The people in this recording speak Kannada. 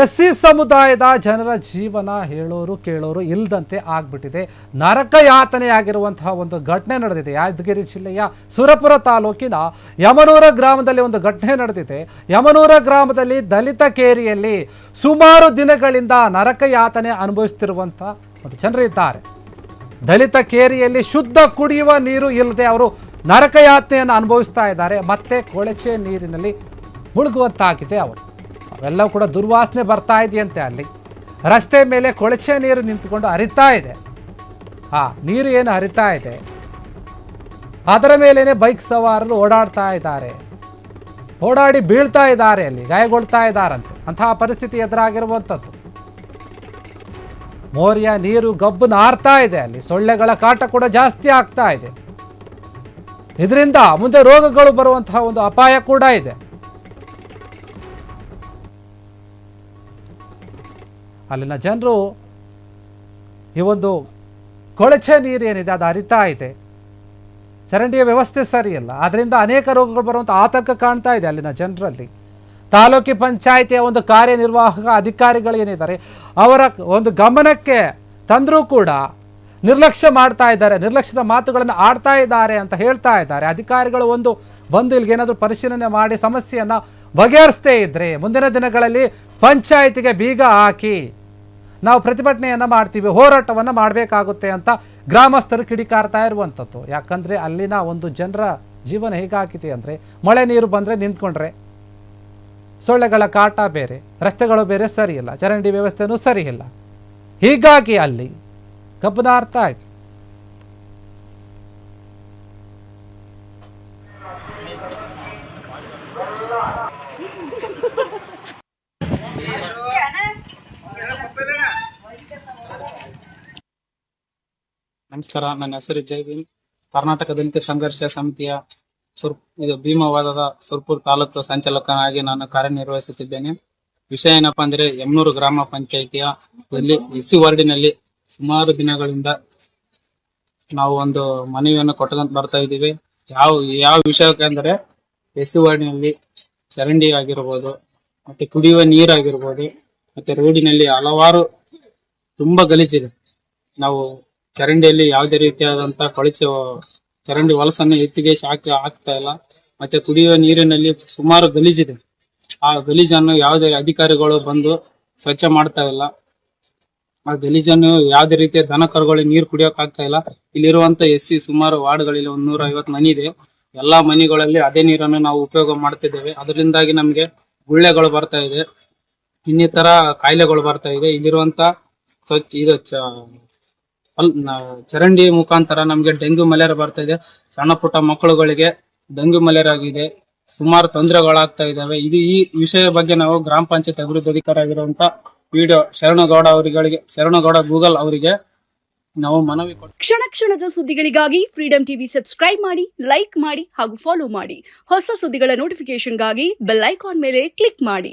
ಎಸ್ ಸಿ ಸಮುದಾಯದ ಜನರ ಜೀವನ ಹೇಳೋರು ಕೇಳೋರು ಇಲ್ಲದಂತೆ ಆಗ್ಬಿಟ್ಟಿದೆ. ನರಕ ಯಾತನೆಯಾಗಿರುವಂತಹ ಒಂದು ಘಟನೆ ನಡೆದಿದೆ. ಯಾದಗಿರಿ ಜಿಲ್ಲೆಯ ಸುರಪುರ ತಾಲೂಕಿನ ಯಮನೂರ ಗ್ರಾಮದಲ್ಲಿ ಒಂದು ಘಟನೆ ನಡೆದಿದೆ. ಯಮನೂರ ಗ್ರಾಮದಲ್ಲಿ ದಲಿತ ಕೇರಿಯಲ್ಲಿ ಸುಮಾರು ದಿನಗಳಿಂದ ನರಕ ಯಾತನೆ ಅನುಭವಿಸುತ್ತಿರುವಂಥ ಒಂದು ಜನರಿದ್ದಾರೆ ದಲಿತ ಕೇರಿಯಲ್ಲಿ ಶುದ್ಧ ಕುಡಿಯುವ ನೀರು ಇಲ್ಲದೆ ಅವರು ನರಕ ಯಾತನೆಯನ್ನು ಅನುಭವಿಸ್ತಾ ಇದ್ದಾರೆ. ಮತ್ತೆ ಕೊಳಚೆ ನೀರಿನಲ್ಲಿ ಮುಳುಗುವಂತಾಗಿದೆ ಅವರು. ಅವೆಲ್ಲವೂ ಕೂಡ ದುರ್ವಾಸನೆ ಬರ್ತಾ ಇದೆಯಂತೆ ಅಲ್ಲಿ. ರಸ್ತೆ ಮೇಲೆ ಕೊಳಚೆ ನೀರು ನಿಂತುಕೊಂಡು ಹರಿತಾ ಇದೆ. ಆ, ನೀರು ಏನು ಹರಿತಾ ಇದೆ? ಅದರ ಮೇಲೇನೆ ಬೈಕ್ ಸವಾರರು ಓಡಾಡ್ತಾ ಇದ್ದಾರೆ. ಓಡಾಡಿ ಬೀಳ್ತಾ ಇದ್ದಾರೆ ಅಲ್ಲಿ, ಗಾಯಗೊಳ್ತಾ ಇದ್ದಾರಂತೆ. ಅಂತಹ ಪರಿಸ್ಥಿತಿ ಎದುರಾಗಿರುವಂಥದ್ದು. ಮೋರ್ಯ ನೀರು ಗಬ್ಬು ನಾರ್ತಾ ಇದೆ ಅಲ್ಲಿ, ಸೊಳ್ಳೆಗಳ ಕಾಟ ಕೂಡ ಜಾಸ್ತಿ ಆಗ್ತಾ ಇದೆ. ಇದರಿಂದ ಮುಂದೆ ರೋಗಗಳು ಬರುವಂತಹ ಒಂದು ಅಪಾಯ ಕೂಡ ಇದೆ. ಅಲ್ಲಿನ ಜನರು ಈ ಒಂದು ಕೊಳಚೆ ನೀರು ಏನಿದೆ, ಅದು ಹರಿತಾ ಇದೆ. ಚರಂಡಿಯ ವ್ಯವಸ್ಥೆ ಸರಿಯಲ್ಲ. ಅದರಿಂದ ಅನೇಕ ರೋಗಗಳು ಬರುವಂಥ ಆತಂಕ ಕಾಣ್ತಾ ಇದೆ ಅಲ್ಲಿನ ಜನರಲ್ಲಿ. ತಾಲೂಕು ಪಂಚಾಯಿತಿಯ ಒಂದು ಕಾರ್ಯನಿರ್ವಾಹಕ ಅಧಿಕಾರಿಗಳು ಏನಿದ್ದಾರೆ, ಅವರ ಒಂದು ಗಮನಕ್ಕೆ ತಂದರೂ ಕೂಡ ನಿರ್ಲಕ್ಷ್ಯ ಮಾಡ್ತಾ ಇದ್ದಾರೆ, ನಿರ್ಲಕ್ಷ್ಯದ ಮಾತುಗಳನ್ನು ಆಡ್ತಾ ಇದ್ದಾರೆ ಅಂತ ಹೇಳ್ತಾ ಇದ್ದಾರೆ. ಅಧಿಕಾರಿಗಳು ಒಂದು, ಬಂದು ಇಲ್ಲಿಗೆ ಏನಾದರೂ ಪರಿಶೀಲನೆ ಮಾಡಿ ಸಮಸ್ಯೆಯನ್ನು ಬಗೆಹರಿಸದೇ ಇದ್ದರೆ ಮುಂದಿನ ದಿನಗಳಲ್ಲಿ ಪಂಚಾಯಿತಿಗೆ ಬೀಗ ಹಾಕಿ ನಾವು ಪ್ರತಿಭಟನೆಯನ್ನು ಮಾಡ್ತೀವಿ, ಹೋರಾಟವನ್ನು ಮಾಡಬೇಕಾಗುತ್ತೆ ಅಂತ ಗ್ರಾಮಸ್ಥರು ಕಿಡಿಕಾರ್ತಾ ಇರುವಂಥದ್ದು. ಯಾಕಂದರೆ ಅಲ್ಲಿನ ಒಂದು ಜನರ ಜೀವನ ಹೇಗಾಗಿದೆ ಅಂದರೆ, ಮಳೆ ನೀರು ಬಂದರೆ ನಿಂತ್ಕೊಂಡ್ರೆ ಸೊಳ್ಳೆಗಳ ಕಾಟ ಬೇರೆ, ರಸ್ತೆಗಳು ಬೇರೆ ಸರಿಯಿಲ್ಲ ಚರಂಡಿ ವ್ಯವಸ್ಥೆನೂ ಸರಿಯಿಲ್ಲ ಹೀಗಾಗಿ ಅಲ್ಲಿ ಕಬ್ಬನಾರ್ಥ ಆಯ್ತು ನಮಸ್ಕಾರ, ನನ್ನ ಹೆಸರು ಜೈವಿನ್ ಕರ್ನಾಟಕ ದಲಿತ ಸಂಘರ್ಷ ಸಮಿತಿಯ ಸುರ್, ಇದು ಭೀಮವಾದದ ಸುರ್ಪುರ್ ತಾಲೂಕು ಸಂಚಾಲಕನಾಗಿ ನಾನು ಕಾರ್ಯನಿರ್ವಹಿಸುತ್ತಿದ್ದೇನೆ. ವಿಷಯ ಏನಪ್ಪಾ ಅಂದ್ರೆ ಯಮನೂರು ಗ್ರಾಮ ಪಂಚಾಯಿತಿಯ ಇಲ್ಲಿ ಇಸಿ ವಾರ್ಡಿನಲ್ಲಿ ಸುಮಾರು ದಿನಗಳಿಂದ ನಾವು ಒಂದು ಮನವಿಯನ್ನು ಕೊಟ್ಟಂತ ಬರ್ತಾ ಇದ್ದೀವಿ. ಯಾವ ಯಾವ ವಿಷಯಕ್ಕೆ ಅಂದ್ರೆ, ಎಸಿ ವಾರ್ಡಿನಲ್ಲಿ ಚರಂಡಿ ಆಗಿರ್ಬೋದು, ಮತ್ತೆ ಕುಡಿಯುವ ನೀರಾಗಿರ್ಬೋದು ಮತ್ತೆ ರೋಡಿನಲ್ಲಿ ಹಲವಾರು ತುಂಬಾ ಗಲೀಜಿದೆ ನಾವು ಚರಂಡಿಯಲ್ಲಿ ಯಾವುದೇ ರೀತಿಯಾದಂತ ಕೊಳಚೆ, ಚರಂಡಿ ಹೊಲಸನ್ನು ಎತ್ತಿಗೆ ಶಾಖ ಹಾಕ್ತಾ ಇಲ್ಲ. ಮತ್ತೆ ಕುಡಿಯುವ ನೀರಿನಲ್ಲಿ ಸುಮಾರು ಗಲೀಜಿದೆ ಆ ಗಲೀಜನ್ನು ಯಾವುದೇ ಅಧಿಕಾರಿಗಳು ಬಂದು ಸ್ವಚ್ಛ ಮಾಡ್ತಾ ಇಲ್ಲ. ಆ ಗಲೀಜನ್ನು ಯಾವುದೇ ರೀತಿಯ ದನ ಕರುಗಳಿಗೆ ನೀರು ಕುಡಿಯೋಕ್ ಆಗ್ತಾ ಇಲ್ಲ. ಇಲ್ಲಿರುವಂತ ಎಸ್ ಸಿ ಸುಮಾರು ವಾರ್ಡ್ಗಳಲ್ಲಿ ಒಂದ್ ನೂರ ಐವತ್ತು ಮನಿ ಇದೆ. ಎಲ್ಲಾ ಮನಿಗಳಲ್ಲಿ ಅದೇ ನೀರನ್ನು ನಾವು ಉಪಯೋಗ ಮಾಡ್ತಿದ್ದೇವೆ. ಅದರಿಂದಾಗಿ ನಮ್ಗೆ ಗುಳ್ಳೆಗಳು ಬರ್ತಾ ಇದೆ. ಇನ್ನಿತರ ಕಾಯಿಲೆಗಳು ಬರ್ತಾ ಇದೆ. ಇಲ್ಲಿರುವಂತ ಸ್ವಚ್ಛ ಇದು ಚರಂಡಿ ಮುಖಾಂತರ ನಮ್ಗೆ ಡೆಂಗ್ಯೂ ಮಲೇರಿಯಾ ಬರ್ತಾ ಇದೆ. ಸಣ್ಣ ಪುಟ್ಟ ಮಕ್ಕಳುಗಳಿಗೆ ಡೆಂಗ್ಯೂ ಮಲೇರಿಯಾ ಆಗಿದೆ. ಸುಮಾರು ತೊಂದರೆಗಳಾಗ್ತಾ ಇದಾವೆ ಇದು ಈ ವಿಷಯ ಬಗ್ಗೆ ನಾವು ಗ್ರಾಮ ಪಂಚಾಯತ್ ಅಭಿವೃದ್ಧಿ ಅಧಿಕಾರಿ ಆಗಿರುವಂತ ವಿಡಿಯೋ ಶರಣಗೌಡ ಅವರಿಗೆ ಶರಣಗೌಡ ಗೂಗಲ್ ಅವರಿಗೆ ನಾವು ಮನವಿ ಕ್ಷಣ ಕ್ಷಣದ ಸುದ್ದಿಗಳಿಗಾಗಿ ಫ್ರೀಡಂ ಟಿವಿ ಸಬ್ಸ್ಕ್ರೈಬ್ ಮಾಡಿ ಲೈಕ್ ಮಾಡಿ ಹಾಗೂ ಫಾಲೋ ಮಾಡಿ. ಹೊಸ ಸುದ್ದಿಗಳ ನೋಟಿಫಿಕೇಶನ್ಗಾಗಿ ಬೆಲ್ ಐಕಾನ್ ಮೇಲೆ ಕ್ಲಿಕ್ ಮಾಡಿ.